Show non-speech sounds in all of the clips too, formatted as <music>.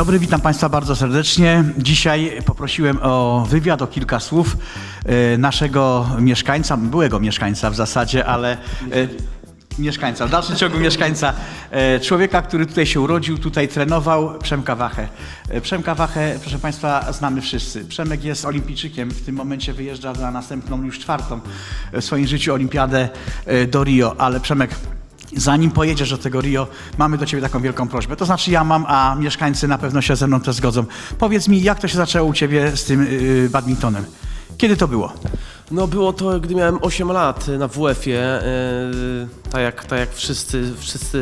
Dobry, witam Państwa bardzo serdecznie. Dzisiaj poprosiłem o wywiad, o kilka słów e, naszego mieszkańca, byłego mieszkańca w zasadzie, ale e, mieszkańca, w dalszym ciągu mieszkańca, e, człowieka, który tutaj się urodził, tutaj trenował, Przemka Wachę. Przemka Wachę, proszę Państwa, znamy wszyscy. Przemek jest olimpijczykiem, w tym momencie wyjeżdża na następną, już czwartą w swoim życiu olimpiadę do Rio, ale Przemek, Zanim pojedziesz do tego Rio, mamy do Ciebie taką wielką prośbę. To znaczy ja mam, a mieszkańcy na pewno się ze mną też zgodzą. Powiedz mi, jak to się zaczęło u Ciebie z tym yy, badmintonem? Kiedy to było? No było to, gdy miałem 8 lat na WF-ie, yy, tak, jak, tak jak wszyscy, wszyscy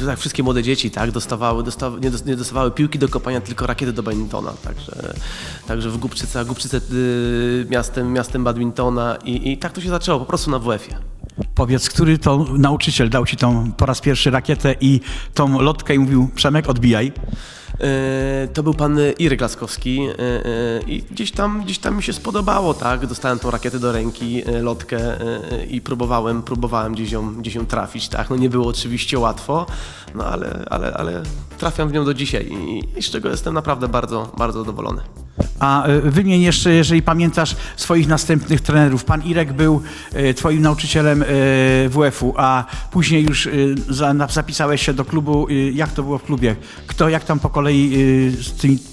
yy, tak wszystkie młode dzieci, tak, dostawały, dostaw, nie, nie dostawały piłki do kopania, tylko rakiety do badmintona, także, także w Głubczyce, a Głubczyce yy, miastem, miastem badmintona i, i tak to się zaczęło, po prostu na WF-ie. Powiedz, który to nauczyciel dał Ci tą po raz pierwszy rakietę i tą lotkę i mówił, Przemek, odbijaj? E, To był pan Irek Laskowski e, e, i gdzieś tam, gdzieś tam mi się spodobało, tak? Dostałem tą rakietę do ręki, lotkę i próbowałem, próbowałem gdzieś ją, gdzieś ją trafić, tak? No nie było oczywiście łatwo, no ale, ale, ale trafiam w nią do dzisiaj i, i z czego jestem naprawdę bardzo, bardzo zadowolony. A y, wymień jeszcze, jeżeli pamiętasz, swoich następnych trenerów. Pan Irek był y, Twoim nauczycielem y, WF-u, a później już zapisałeś się do klubu. Jak to było w klubie? Kto, jak tam po kolei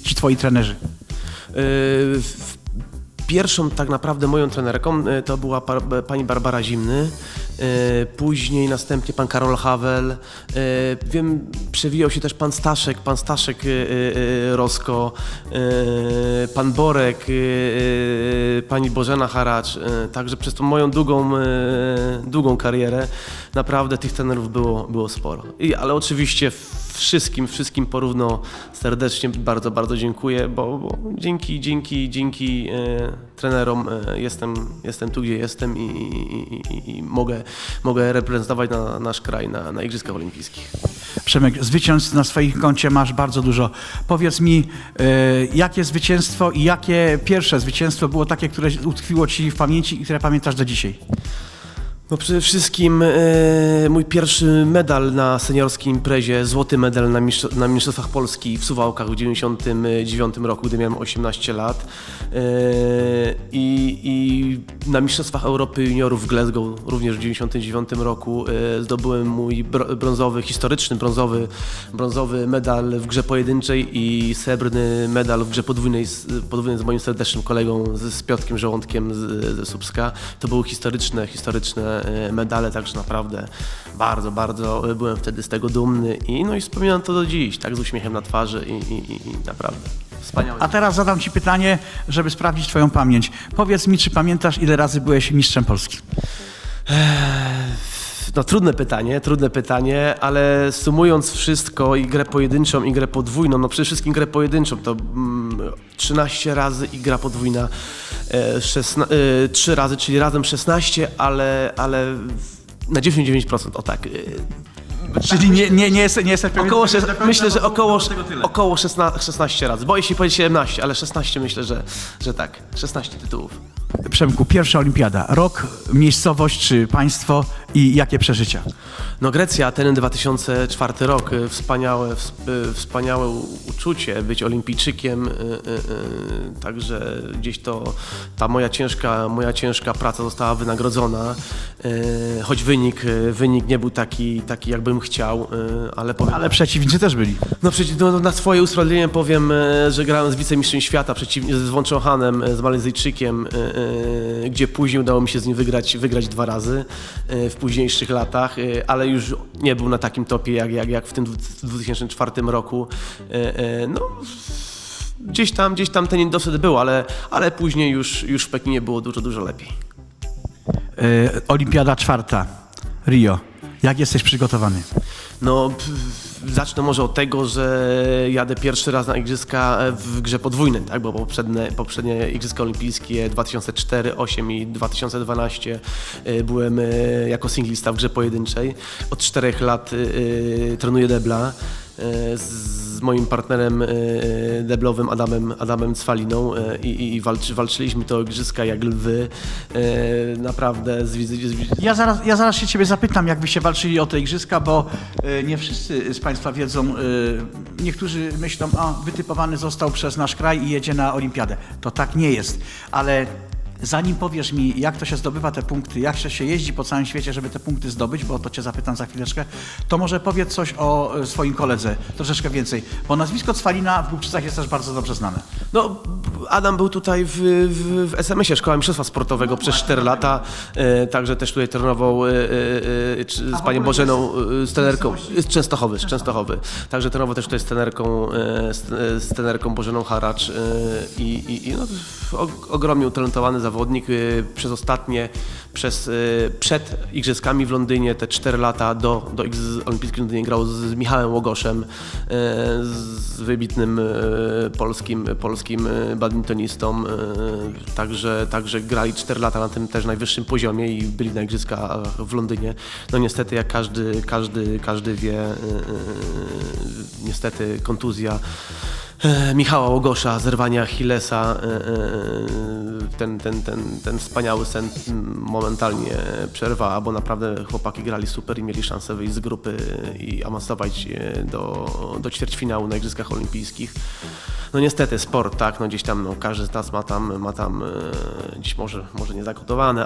ci Twoi trenerzy? E, Pierwszą tak naprawdę moją trenerką e, to była pani Barbara Zimny, e, później następnie pan Karol Havel, e, wiem, przewijał się też pan Staszek, pan Staszek e, e, Rosko, e, pan Borek, e, e, pani Bożena Haracz, e, także przez tą moją długą, e, długą karierę naprawdę tych trenerów było, było sporo. I, ale oczywiście wszystkim, wszystkim porówno serdecznie bardzo, bardzo dziękuję, bo, bo dzięki, dzięki, dzięki e, trenerom e, jestem, jestem tu, gdzie jestem i, i, i, mogę, mogę reprezentować na, nasz kraj na, na Igrzyskach Olimpijskich. Przemek, zwycięstw na swoim koncie masz bardzo dużo. Powiedz mi, y, jakie zwycięstwo i jakie pierwsze zwycięstwo było takie, które utkwiło Ci w pamięci i które pamiętasz do dzisiaj? No przede wszystkim e, mój pierwszy medal na seniorskiej imprezie, złoty medal na, mistrz- na Mistrzostwach Polski w Suwałkach w 99 roku, gdy miałem 18 lat. E, i, I na Mistrzostwach Europy Juniorów w Glasgow również w 99 roku e, zdobyłem mój bro- brązowy, historyczny brązowy, brązowy medal w grze pojedynczej i srebrny medal w grze podwójnej z, podwójnej z moim serdecznym kolegą, z, z Piotrkiem Żołądkiem z, ze Słupska. To były historyczne, historyczne medale, także naprawdę bardzo, bardzo byłem wtedy z tego dumny i no i wspominam to do dziś, tak z uśmiechem na twarzy i, i, i- naprawdę wspaniałe. A teraz zadam Ci pytanie, żeby sprawdzić Twoją pamięć. Powiedz mi, czy pamiętasz, ile razy byłeś mistrzem Polski? No trudne pytanie, trudne pytanie, ale sumując wszystko i grę pojedynczą i grę podwójną, no przede wszystkim grę pojedynczą to mm, 13 razy i gra podwójna e, 16, e, 3 razy, czyli razem 16, ale, ale na 99%, o tak. e, Czyli nie, nie, nie, jest, nie jesteś pewien? Około, szes- myślę, że około, około 16, 16 razy. Boję się powiedzieć 17, ale 16 myślę, że, że tak. 16 tytułów. Przemku, pierwsza olimpiada. Rok, miejscowość czy państwo i jakie przeżycia? No Grecja, Ateny 2004 rok, y, wspaniałe, ws- y, wspaniałe uczucie być olimpijczykiem, y, także gdzieś to ta moja ciężka, moja ciężka praca została wynagrodzona, choć wynik, y, wynik nie był taki, taki jakbym chciał, y, ale powiem, Ale przeciwnicy też byli. no, przeci- no na swoje usprawiedliwienie powiem, e, że grałem z wicemistrzem świata przeciwnie z Wączochanem, e, z Malezyjczykiem, e, e, gdzie później udało mi się z nim wygrać, wygrać dwa razy e, w późniejszych latach, e, ale już nie był na takim topie jak, jak, jak w tym dwu- 2004 roku. E, e, No, gdzieś tam, gdzieś tam ten niedosyt był, ale, ale później już, już w Pekinie było dużo, dużo lepiej. E, Olimpiada czwarta, Rio. Jak jesteś przygotowany? No, zacznę może od tego, że jadę pierwszy raz na Igrzyska w grze podwójnej, tak? bo poprzednie, poprzednie Igrzyska Olimpijskie 2004, 2008 i 2012 y, byłem jako singlista w grze pojedynczej. Od czterech lat trenuję debla. Z, moim partnerem e, deblowym Adamem, Adamem Cwaliną e, i, i walczy, walczyliśmy to igrzyska jak lwy. E, naprawdę z, wizy- Ja zaraz, ja zaraz się ciebie zapytam, jak byście walczyli o te igrzyska, bo e, nie wszyscy z Państwa wiedzą, e, niektórzy myślą, a wytypowany został przez nasz kraj i jedzie na olimpiadę. To tak nie jest, ale zanim powiesz mi, jak to się zdobywa te punkty, jak się jeździ po całym świecie, żeby te punkty zdobyć, bo to cię zapytam za chwileczkę, to może powiedz coś o e, swoim koledze, troszeczkę więcej, bo nazwisko Cwalina w Głubczycach jest też bardzo dobrze znane. No, Adam był tutaj w, w, w SMS-ie Szkoła Mistrzostwa Sportowego przez 4 lata, e, także też tutaj trenował e, e, e, czy z panią Bożeną, e, z trenerką, z Częstochowy, z Częstochowy. Także trenował też tutaj z trenerką, e, z, trenerką Bożeną Haracz i, i, i no, ogromnie utalentowany zawodnik przez ostatnie, przez, e, przed Igrzyskami w Londynie, te 4 lata do, do Igrzysk Olimpijskich w Londynie grał z Michałem Łogoszem, e, z wybitnym e, polskim, polskim badmintonistą. Także, także grali 4 lata na tym też najwyższym poziomie i byli na Igrzyskach w Londynie. No niestety, jak każdy, każdy, każdy wie, niestety kontuzja Michała Łogosza, zerwania Achillesa, e, e, ten, ten, ten, ten wspaniały sen momentalnie przerwała, bo naprawdę chłopaki grali super i mieli szansę wyjść z grupy i awansować e, do, do ćwierćfinału na Igrzyskach Olimpijskich. No niestety sport, tak, no gdzieś tam no, każdy z nas ma tam, ma tam e, gdzieś może, może nie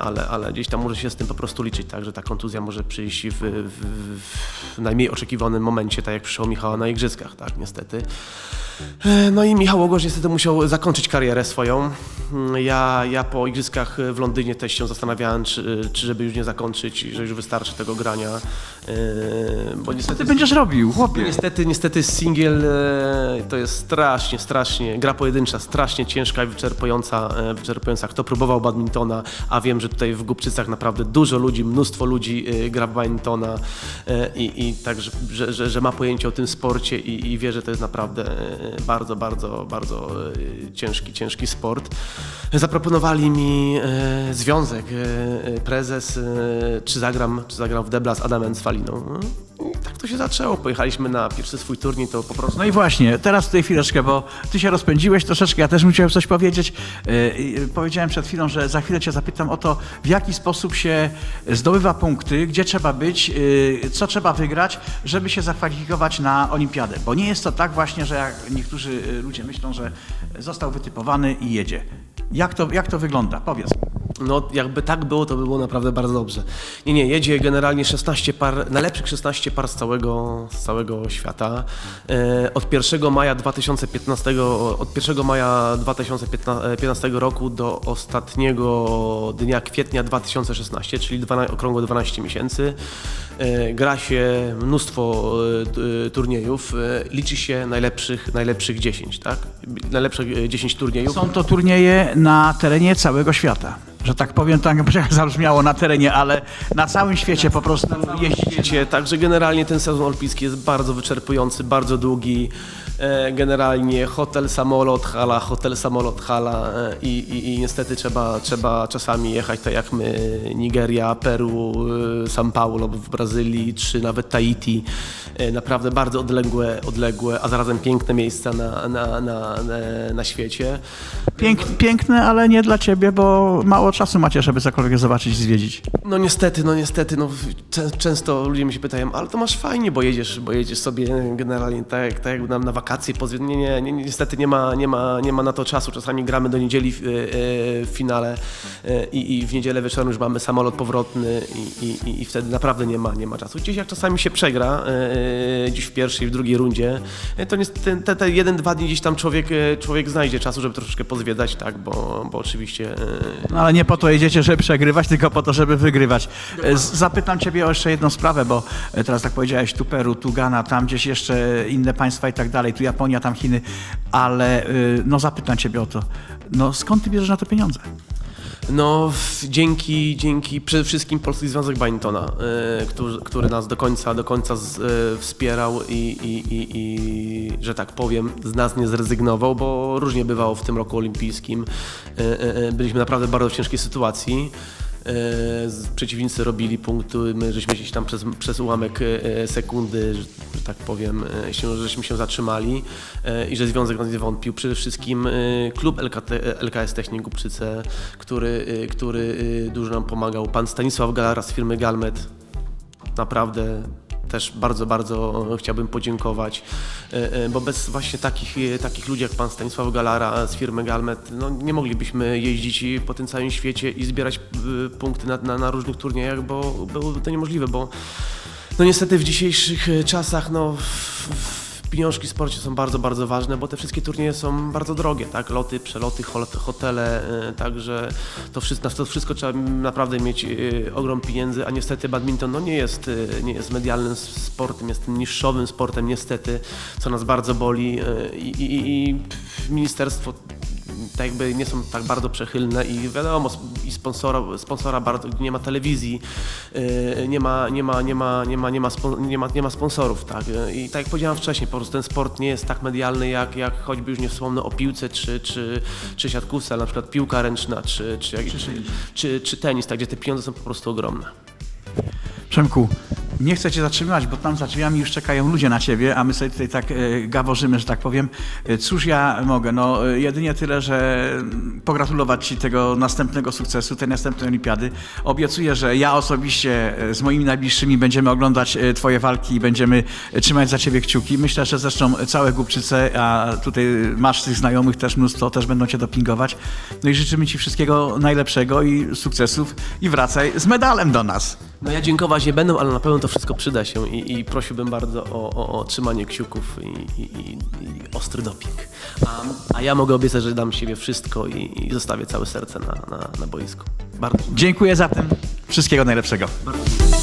ale, ale gdzieś tam może się z tym po prostu liczyć, tak, że ta kontuzja może przyjść w, w, w najmniej oczekiwanym momencie, tak jak przyszło Michała na Igrzyskach, tak, niestety. E, No i Michał Łogosz niestety musiał zakończyć karierę swoją. Mm, Ja, ja po igrzyskach w Londynie też się zastanawiałem, czy, czy żeby już nie zakończyć, że już wystarczy tego grania. E, Bo niestety, Ty będziesz robił, chłopie. niestety, niestety singiel e, to jest strasznie, strasznie, gra pojedyncza, strasznie ciężka i wyczerpująca, e, wyczerpująca. Kto próbował badmintona, a wiem, że tutaj w Głubczycach naprawdę dużo ludzi, mnóstwo ludzi e, gra w badmintona i, i tak, że, że, że, ma pojęcie o tym sporcie i, i wie, że to jest naprawdę bardzo, bardzo, bardzo ciężki, ciężki sport. Zaproponowali mi związek, prezes, czy zagram, czy zagram w debla z Adamem No, tak to się zaczęło. Pojechaliśmy na pierwszy swój turniej, to po prostu... No i właśnie, teraz tutaj chwileczkę, bo ty się rozpędziłeś troszeczkę, ja też musiałem coś powiedzieć. Yy, Powiedziałem przed chwilą, że za chwilę cię zapytam o to, w jaki sposób się zdobywa punkty, gdzie trzeba być, yy, co trzeba wygrać, żeby się zakwalifikować na olimpiadę. Bo nie jest to tak właśnie, że jak niektórzy yy, ludzie myślą, że został wytypowany i jedzie. Jak to, jak to wygląda? Powiedz. No, jakby tak było, to by było naprawdę bardzo dobrze. Nie, nie, jedzie generalnie 16 par, najlepszych 16 par z całego, z całego świata. E, od 1 maja 2015, od 1 maja 2015 roku do ostatniego dnia kwietnia 2016, czyli dwana, okrągło 12 miesięcy. E, gra się mnóstwo e, e, turniejów, e, liczy się najlepszych, najlepszych 10, tak? Najlepszych e, 10 turniejów. Są to turnieje na terenie całego świata. Że tak powiem, tak <laughs> zabrzmiało na terenie, ale na całym świecie po prostu jeździcie. także generalnie ten sezon olimpijski jest bardzo wyczerpujący, bardzo długi. E, Generalnie hotel, samolot, hala, hotel, samolot, hala e, i, i, i niestety trzeba, trzeba czasami jechać tak jak my, Nigeria, Peru, e, São Paulo w Brazylii, czy nawet Tahiti. Naprawdę bardzo odległe, odległe, a zarazem piękne miejsca na, na, na, na, na świecie. Pięk, piękne, ale nie dla ciebie, bo mało czasu macie, żeby cokolwiek zobaczyć i zwiedzić. No niestety, no niestety, no czę- często ludzie mi się pytają, ale to masz fajnie, bo jedziesz, bo jedziesz sobie generalnie tak, tak jak nam na wakacje, pozwie- nie, nie, nie, niestety nie ma, nie, ma, nie ma na to czasu, czasami gramy do niedzieli w, e, w finale e, i, i w niedzielę wieczorem już mamy samolot powrotny i, i, i wtedy naprawdę nie ma, nie ma czasu. Gdzieś jak czasami się przegra, e, gdzieś w pierwszej, w drugiej rundzie, e, to niestety te, te jeden, dwa dni gdzieś tam człowiek, e, człowiek znajdzie czasu, żeby troszeczkę pozwiedzać, tak, bo, bo oczywiście e, No ale nie po to jedziecie, żeby przegrywać, tylko po to, żeby wygrywać. E, Zapytam ciebie o jeszcze jedną sprawę, bo e, teraz tak powiedziałeś, tu Peru, tu Ghana, tam gdzieś jeszcze inne państwa i tak dalej, tu Japonia, tam Chiny, ale y, no zapytam ciebie o to, no skąd ty bierzesz na to pieniądze? No, dzięki, dzięki przede wszystkim Polski Związek Badmintona, y, który, który nas do końca, do końca z, y, wspierał i, i, i, i, że tak powiem, z nas nie zrezygnował, bo różnie bywało w tym roku olimpijskim. Y, byliśmy naprawdę bardzo w ciężkiej sytuacji. Z- przeciwnicy robili punkty, my żeśmy gdzieś tam przez, przez ułamek e, sekundy, że, tak powiem, e, się, żeśmy się zatrzymali e, i że Związek nas nie wątpił. Przede wszystkim e, klub LKT, LKS Technik Głubczyce, który, e, który e, dużo nam pomagał. Pan Stanisław Galara z firmy Galmet, naprawdę też bardzo, bardzo chciałbym podziękować, e, e, bo bez właśnie takich, e, takich ludzi jak pan Stanisław Galara z firmy Galmet, no nie moglibyśmy jeździć po tym całym świecie i zbierać punkty na, na, na różnych turniejach, bo byłoby to niemożliwe, bo no niestety w dzisiejszych czasach no pieniążki w sporcie są bardzo, bardzo ważne, bo te wszystkie turnieje są bardzo drogie, tak? Loty, przeloty, hotele, e, także to wszystko, to wszystko trzeba naprawdę mieć e, ogrom pieniędzy, a niestety badminton no, nie, jest, e, nie jest medialnym sportem, jest niższowym sportem niestety, co nas bardzo boli i, i, i ministerstwo tak jakby nie są tak bardzo przychylne i wiadomo, i sponsora, sponsora bardzo, nie ma telewizji, yy, nie ma, nie ma, nie ma, nie ma, nie ma, nie ma, nie ma sponsorów, tak. I tak jak powiedziałem wcześniej, po prostu ten sport nie jest tak medialny jak, jak choćby już nie wspomnę o piłce czy, czy, czy siatkówce, ale na przykład piłka ręczna czy, czy, czy, czy, czy tenis, tak, gdzie te pieniądze są po prostu ogromne. Przemku, nie chcę cię zatrzymywać, bo tam za drzwiami już czekają ludzie na ciebie, a my sobie tutaj tak e, gaworzymy, że tak powiem. E, Cóż ja mogę? No e, jedynie tyle, że mm, pogratulować ci tego następnego sukcesu, tej następnej olimpiady. Obiecuję, że ja osobiście z moimi najbliższymi będziemy oglądać twoje walki i będziemy trzymać za ciebie kciuki. Myślę, że zresztą całe Głupczyce, a tutaj masz tych znajomych też mnóstwo, też będą cię dopingować. No i życzymy ci wszystkiego najlepszego i sukcesów i wracaj z medalem do nas. No ja dziękować nie będę, ale na pewno to wszystko przyda się i, i prosiłbym bardzo o, o, o trzymanie kciuków i, i, i, ostry doping. A, a ja mogę obiecać, że dam siebie wszystko i, zostawię całe serce na, na, na boisku. Bardzo Dziękuję zatem. Wszystkiego najlepszego. Bardzo.